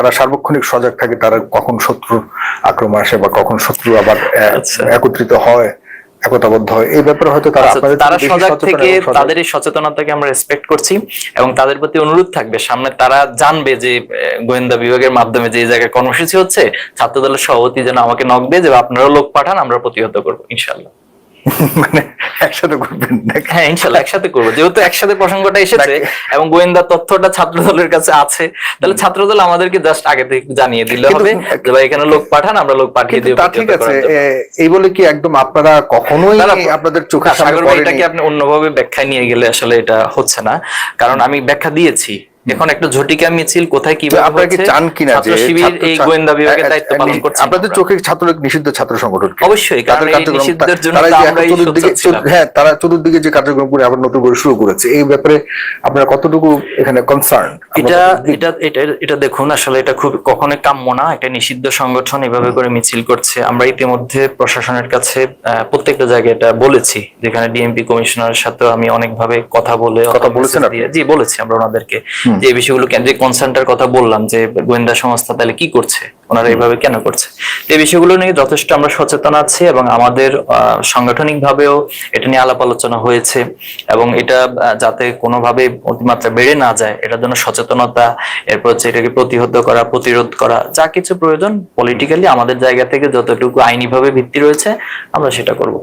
তারা সার্বক্ষণিক সজাগ থাকে তারা কখন শত্রুর আক্রমণ আসে বা কখন শত্রু আবার আচ্ছা। একত্রিত হয় একতাবদ্ধ হয় এই ব্যাপারে হয়তো তারা আচ্ছা, আপনাদের তারা সজাগ থেকে তাদের এই সচেতনতাকে আমরা রেসপেক্ট করছি এবং তাদের প্রতি অনুরোধ থাকবে। সামনে তারা জানবে যে গোয়েন্দা বিভাগের মাধ্যমে যে জায়গায় কর্মসূচি হচ্ছে ছাত্র দলের সভাপতি যেন আমাকে নক দিয়ে যে আপনারাও লোক পাঠান আমরা প্রতিহত করব ইনশাল্লাহ মানে একসাথে করবেন হ্যাঁ ইনশাল্লাহ একসাথে করব। যেহেতু একসাথে প্রসঙ্গটা এসেছে এবং গোয়েন্দা তথ্যটা ছাত্র দলের কাছে আছে তাহলে ছাত্র দল আমাদেরকে জাস্ট আগে থেকে জানিয়ে দিলে হবে যে ভাই এখানে লোক পাঠান আমরা লোক পাঠিয়ে কিন্তু দিব তা ঠিক আছে। এই বলে কি একদম আপনারা কখনোই আপনাদের সাগর? এটাকে আপনি অন্যভাবে ব্যাখ্যা নিয়ে গেলে আসলে এটা হচ্ছে না। কারণ আমি ব্যাখ্যা দিয়েছি এখন একটা ঝটিকা মিছিল কোথায় কীভাবে আপনারা কি চান কিনা যে শিবির এই গোয়েন্দা বিভাগের দায়িত্ব পালন করছে আপনাদের চোখে ছাত্রলীগ নিষিদ্ধ ছাত্র সংগঠন অবশ্যই কারণ এই নিষিদ্ধের জন্য তারা আমরা চতুর্দিকে- হ্যাঁ তারা চতুর্দিকে যে কার্যক্রম করে আবার নতুন করে শুরু করেছে এই ব্যাপারে আপনারা কতটুকু এখানে কনসার্ন এটা এটা এটা এটা দেখুন আসলে এটা খুব কখনোই কাম্য না একটা নিষিদ্ধ সংগঠন এভাবে করে মিছিল করছে। আমরা ইতিমধ্যে প্রশাসনের কাছে প্রত্যেকটা জায়গায় এটা বলেছি যেখানে ডিএমপি কমিশনারের সাথে আমি অনেকভাবে কথা বলে কথা বলেছেন জি বলেছি আমরা ওনাদেরকে। যে বিষয়গুলো কেন্দ্রিক কনসার্নটার কথা বললাম যে গোয়েন্দা সংস্থা তাহলে কি করছে? ওনারা এইভাবে কেন করছে? এই বিষয়গুলো নিয়ে যথেষ্ট আমরা সচেতন আছি এবং আমাদের সাংগঠনিক ভাবেও এটা নিয়ে আলাপ আলোচনা হয়েছে এবং এটা যাতে কোনোভাবে অতিমাত্রা বেড়ে না যায় এটার জন্য সচেতনতা এরপর হচ্ছে এটাকে প্রতিহত করা প্রতিরোধ করা যা কিছু প্রয়োজন পলিটিক্যালি আমাদের জায়গা থেকে যতটুকু আইনিভাবে ভিত্তি রয়েছে আমরা সেটা করব।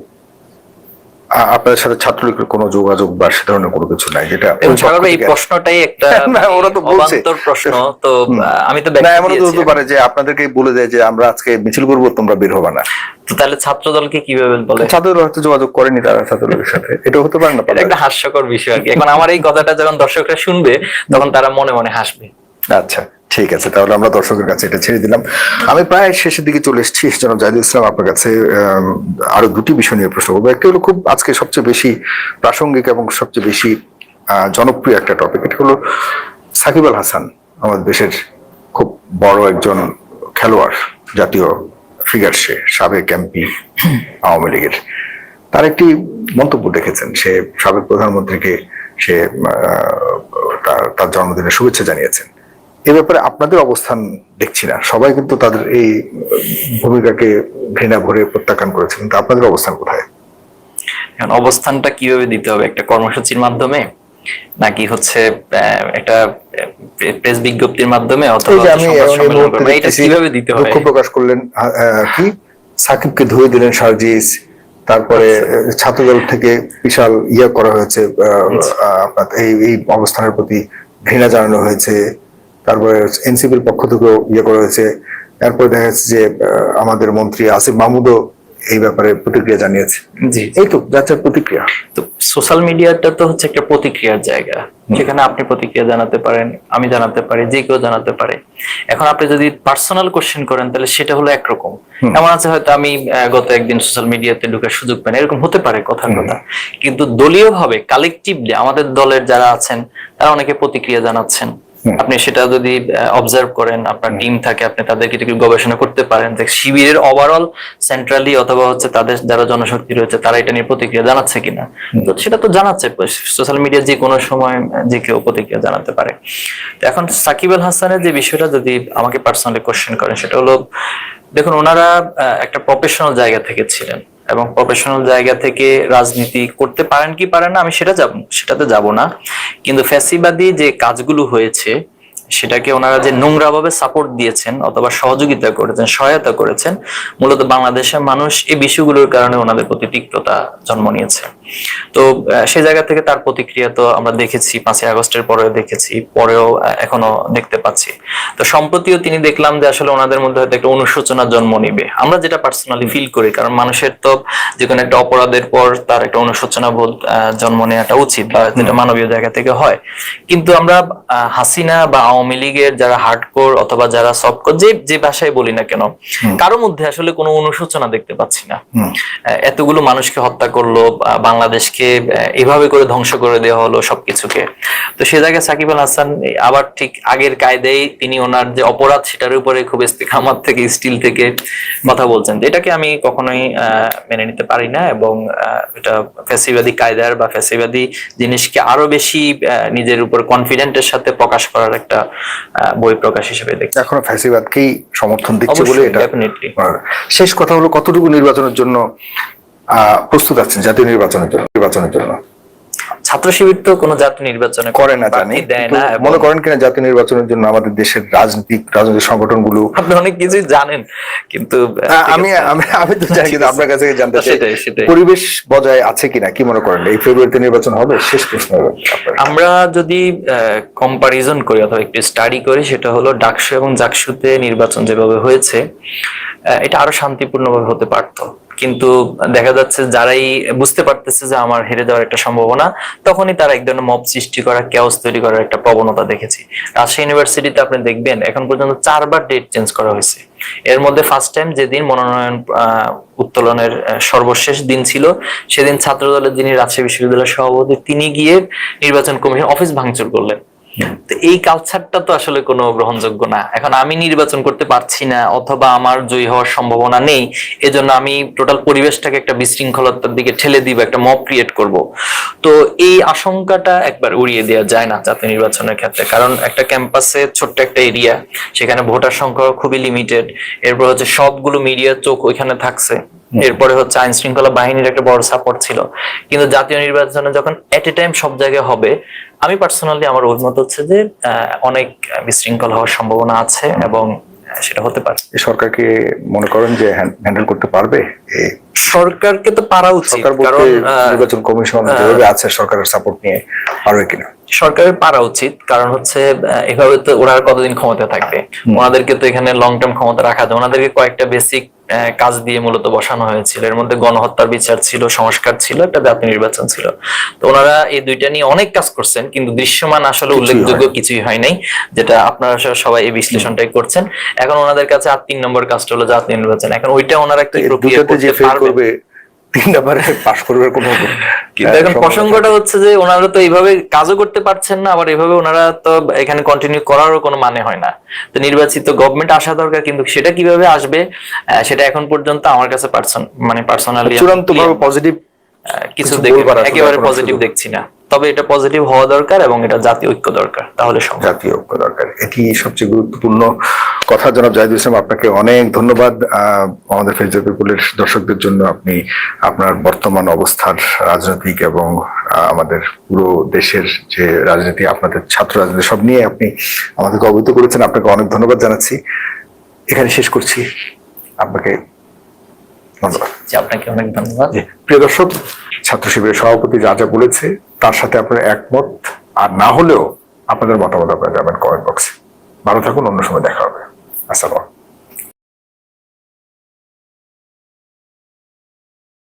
আপনাদের সাথে ছাত্রলীগের কোনো যোগাযোগ বা সে ধরনের কোনো কিছু নাই যেটা এই প্রশ্নটাই একটা ওরা তো বলছে। প্রশ্ন তো আমি তো না এমনও হতে পারে যে আপনাদেরকে বলে দেয় যে আমরা আজকে মিছিল করব তোমরা বের হবে না। তো তাহলে ছাত্র দলকে কীভাবে বলে? ছাত্ররা হয়তো যোগাযোগ করেনি তারা ছাত্রলীগের সাথে। এটা হতে পারে না এটা একটা হাস্যকর বিষয় আর কি। এখন আমার এই কথাটা যখন দর্শকরা শুনবে তখন তারা মনে মনে হাসবে। আচ্ছা। ঠিক আছে, তাহলে আমরা দর্শকের কাছে এটা ছেড়ে দিলাম। আমি প্রায় শেষের দিকে চলে এসেছি। জনাব জাহিদুল ইসলাম, আপনার কাছে আরও দুটি বিষয় নিয়ে প্রশ্ন করব। একটি হলো খুব আজকে সবচেয়ে বেশি প্রাসঙ্গিক এবং সবচেয়ে বেশি জনপ্রিয় একটা টপিক এটা হলো সাকিব আল হাসান, আমাদের দেশের খুব বড় একজন খেলোয়াড়, জাতীয় ফিগার সে, সাবেক এমপি আওয়ামী লীগের। তার একটি মন্তব্য দেখেছেন। সে সাবেক প্রধানমন্ত্রীকে সে তার- তার জন্মদিনে শুভেচ্ছা জানিয়েছেন। এ ব্যাপারে আপনাদের অবস্থান দেখছি না। সবাই কিন্তু তাদের এই ভূমিকাকে ঘৃণা ভরে প্রত্যাখ্যান করেছে। কিন্তু আপনাদের অবস্থান কোথায়? এখন অবস্থানটা কীভাবে দিতে হবে? একটা কর্মসূচির মাধ্যমে? নাকি হচ্ছে একটা প্রেস বিজ্ঞপ্তির মাধ্যমে অথবা এটা কীভাবে দিতে হয়? দুঃখ প্রকাশ করলেন কি? সাকিবকে ধুয়ে দিলেন সার্জিস। তারপরে আচ্ছা। ছাত্রদল থেকে বিশাল ইয়ে করা হয়েছে এই এই অবস্থানের প্রতি ঘৃণা জানানো হয়েছে। তারপরে এনসিপির পক্ষ থেকেও ইয়ে করা হয়েছে। এরপরে দেখা যাচ্ছে যে আমাদের মন্ত্রী আসিফ মাহমুদও এই ব্যাপারে প্রতিক্রিয়া জানিয়েছে। জি। এই তো যাচ্ছে প্রতিক্রিয়া। তো সোশ্যাল মিডিয়াটা তো হচ্ছে একটা প্রতিক্রিয়ার জায়গা। যেখানে আপনি প্রতিক্রিয়া জানাতে পারেন আমি জানাতে পারি যে কেউ জানাতে পারে। এখন আপনি যদি পার্সোনাল কোশ্চেন করেন তাহলে সেটা হলো একরকম। এমন আছে হয়তো আমি গত একদিন সোশ্যাল মিডিয়াতে ঢুকার সুযোগ পাই এরকম হতে পারে কথার কথা। কিন্তু দলীয় ভাবে কালেকটিভলি আমাদের দলের যারা আছেন তারা অনেকে প্রতিক্রিয়া জানাচ্ছেন। আপনি সেটা যদি অবজার্ভ করেন আপনার টিম থাকে আপনি তাদেরকে একটু গবেষণা করতে পারেন যে শিবিরের ওভারঅল সেন্ট্রালি অথবা হচ্ছে তাদের যারা জনশক্তি রয়েছে তারা এটা নিয়ে প্রতিক্রিয়া জানাচ্ছে কিনা? তো সেটা তো জানাচ্ছে সোশ্যাল মিডিয়া যে কোনো সময় যে কেউ প্রতিক্রিয়া জানাতে পারে। তো এখন সাকিব আল হাসানের যে বিষয়টা যদি আমাকে পার্সোনালি কোশ্চেন করেন সেটা হলো দেখুন ওনারা একটা প্রফেশনাল জায়গা থেকে ছিলেন। এবং প্রফেশনাল জায়গা থেকে রাজনীতি করতে পারেন কি পারেন না, আমি সেটা যাব, সেটাতে যাব না। কিন্তু ফ্যাসিবাদী যে কাজগুলো হয়েছে সেটাকে ওনারা যে নোংরাভাবে সাপোর্ট দিয়েছেন অথবা সহযোগিতা করেছেন, সহায়তা করেছেন, মূলত বাংলাদেশের মানুষ এই বিষয়গুলোর কারণে ওনাদের প্রতি তিক্ততা জন্ম নিয়েছে। তো সেই জায়গা থেকে তার প্রতিক্রিয়া তো আমরা দেখেছি, পাঁচই আগস্টের পরে দেখেছি, পরেও এখনও দেখতে পাচ্ছি। তো সম্প্রতিও তিনি দেখলাম যে আসলে ওনাদের মধ্যে হয়তো একটা অনুশোচনা জন্ম নিবে। আমরা যেটা পার্সোনালি ফিল করি, কারণ মানুষের তো যে কোনো একটা অপরাধের পর তার একটা অনুশোচনা বোধ জন্ম নেওয়াটা উচিত বা যেটা মানবীয় জায়গা থেকে হয়। কিন্তু আমরা হাসিনা বা আওয়ামী লীগের যারা হার্ডকোর অথবা যারা সফটকোর যে যে ভাষায় বলি না কেন কারও মধ্যে আসলে কোনো অনুশোচনা দেখতে পাচ্ছি না। এতগুলো মানুষকে হত্যা করল বাংলাদেশকে এভাবে করে ধ্বংস করে দেওয়া হলো সবকিছুকে। তো সে জায়গায় সাকিব আল হাসান আবার ঠিক আগের কায়দায় তিনি ওনার যে অপরাধ সেটার উপরে খুব ইস্তেকামাত থেকে স্টিল থেকে কথা বলছেন। এটাকে আমি কখনোই আহ, মেনে নিতে পারি না এবং এটা ফ্যাসিবাদী কায়দার বা ফ্যাসিবাদী জিনিসকে আরও বেশি নিজের উপর কনফিডেন্টের সাথে প্রকাশ করার একটা বই প্রকাশ হিসেবে দেখছি। এখনও ফ্যাসিবাদকেই সমর্থন দিচ্ছে বলে এটা ডেফিনেটলি শেষ কথা হলো কতটুকু নির্বাচনের জন্য আহ, প্রস্তুত আছেন জাতীয় নির্বাচনের জন্য নির্বাচনের জন্য? ছাত্র শিবির তো কোনো জাতীয় নির্বাচনে করে না জানি দেয় না মনে করেন কিনা জাতীয় নির্বাচনের জন্য আমাদের দেশের রাজনৈতিক রাজনৈতিক সংগঠনগুলো আপনি অনেক কিছুই জানেন কিন্তু আমি আমি তো জানি কিন্তু আপনার কাছে জানতে চাই। পরিবেশ বজায় আছে কিনা কি মনে করেন? এই ফেব্রুয়ারিতে নির্বাচন হবে? শেষ প্রশ্ন আমরা যদি কম্পারিজন করি অথবা একটু স্টাডি করি সেটা হলো ডাকসু এবং জাকসুতে নির্বাচন যেভাবে হয়েছে এটা আরও শান্তিপূর্ণভাবে হতে পারতো। কিন্তু দেখা যাচ্ছে যারাই বুঝতে পারতেছে যে আমার হেরে যাওয়ার একটা সম্ভাবনা, তখনই তারা এক ধরনের মব সৃষ্টি করা ক্যাওস তৈরি করার একটা প্রবণতা দেখেছি। রাজশাহী ইউনিভার্সিটিতে আপনি দেখবেন, এখন পর্যন্ত চারবার ডেট চেঞ্জ করা হয়েছে। এর মধ্যে ফার্স্ট টাইম যেদিন মনোনয়ন উত্তোলনের সর্বশেষ দিন ছিল, সেদিন ছাত্র দলের যিনি রাজশাহী বিশ্ববিদ্যালয়ের সভাপতি, তিনি গিয়ে নির্বাচন কমিশন অফিস ভাঙচুর করলেন। তো এই কালচারটা তো আসলে কোনো গ্রহণযোগ্য না। এখন আমি নির্বাচন করতে পারছি না অথবা আমার জয়ী হওয়ার সম্ভাবনা নেই, এজন্য আমি টোটাল পরিবেশটাকে একটা বিশৃঙ্খলতার দিকে ঠেলে দিব, একটা মব ক্রিয়েট করব। তো এই আশঙ্কাটা একবার উড়িয়ে দেওয়া যায় না জাতীয় নির্বাচনের ক্ষেত্রে। কারণ একটা ক্যাম্পাসে ছোট্ট একটা এরিয়া সেখানে ভোটার সংখ্যা খুবই লিমিটেড এরপর হচ্ছে সবগুলো মিডিয়ার চোখ ওইখানে থাকছে। এরপরে হচ্ছে আইন শৃঙ্খলা বাহিনীর একটা বড় সাপোর্ট ছিল। কিন্তু জাতীয় নির্বাচনে যখন এট এ টাইম সব জায়গায় হবে আমি পার্সোনালি আমার অভিমত হচ্ছে যে অনেক বিশৃঙ্খল হওয়ার সম্ভাবনা আছে এবং সেটা হতে পারে। সরকারকে মনে করেন যে হ্যান্ডেল করতে পারবে? সরকারকে তো পারা উচিত কারণ নির্বাচন কমিশন যেভাবে আছে সরকারের সাপোর্ট নিয়ে পারবে কিনা? সরকারের পারা উচিত কারণ হচ্ছে এভাবে তো ওরা কতদিন ক্ষমতা থাকবে? ওনাদেরকে তো এখানে লং টার্ম ক্ষমতা রাখা যায়। ওনাদেরকে কয়েকটা বেসিক কাজ দিয়ে মূলত বসানো হয়েছিল। এর মধ্যে গণহত্যার বিচার ছিল সংস্কার ছিল একটা জাতীয় নির্বাচন ছিল। তো ওনারা এই দুইটা নিয়ে অনেক কাজ করছেন কিন্তু দৃশ্যমান আসলে উল্লেখযোগ্য কিছুই হয় নাই যেটা আপনারা সবাই এই বিশ্লেষণটাই করছেন। এখন ওনাদের কাছে আর তিন নম্বর কাজটা হলো জাতীয় নির্বাচন। এখন ওইটা ওনারা একটা প্রক্রিয়া করতে করবে তিন নাম্বারে পাশ করবার কোনো কিন্তু এখন প্রসঙ্গটা হচ্ছে যে ওনারা তো এইভাবে কাজও করতে পারছেন না আবার এভাবে ওনারা তো এখানে কন্টিনিউ করারও কোনো মানে হয় না। তো নির্বাচিত গভর্নমেন্ট আসা দরকার কিন্তু সেটা কীভাবে আসবে সেটা এখন পর্যন্ত আমার কাছে পার্সন মানে পার্সোনালি চূড়ান্তভাবে পজিটিভ কিছু কিছু দেখে বলবার একেবারে পজিটিভ দেখছি না। তবে এটা পজিটিভ হওয়া দরকার এবং এটা জাতীয় ঐক্য দরকার। তাহলে জাতীয় ঐক্য দরকার। এটি সবচেয়ে গুরুত্বপূর্ণ কথা জনাব জাহিদুল ইসলাম আপনাকে অনেক ধন্যবাদ। আমাদের ফেসবুক পিপুলের দর্শকদের জন্য আপনি আপনার বর্তমান অবস্থার রাজনৈতিক এবং আমাদের পুরো দেশের যে রাজনীতি আপনাদের ছাত্র রাজনীতি সব নিয়ে আপনি আমাদেরকে অবহিত করেছেন। আপনাকে অনেক ধন্যবাদ জানাচ্ছি। এখানে শেষ করছি। আপনাকে ধন্যবাদ। আপনাকে অনেক ধন্যবাদ। প্রিয় দর্শক ছাত্র শিবিরের সভাপতি যা যা বলেছে তার সাথে আপনারা একমত। আর না হলেও আপনাদের মতামত আপনারা যাবেন কমেন্ট বক্সে। ভালো থাকুন, অন্য সময় দেখা হবে। আসসালাম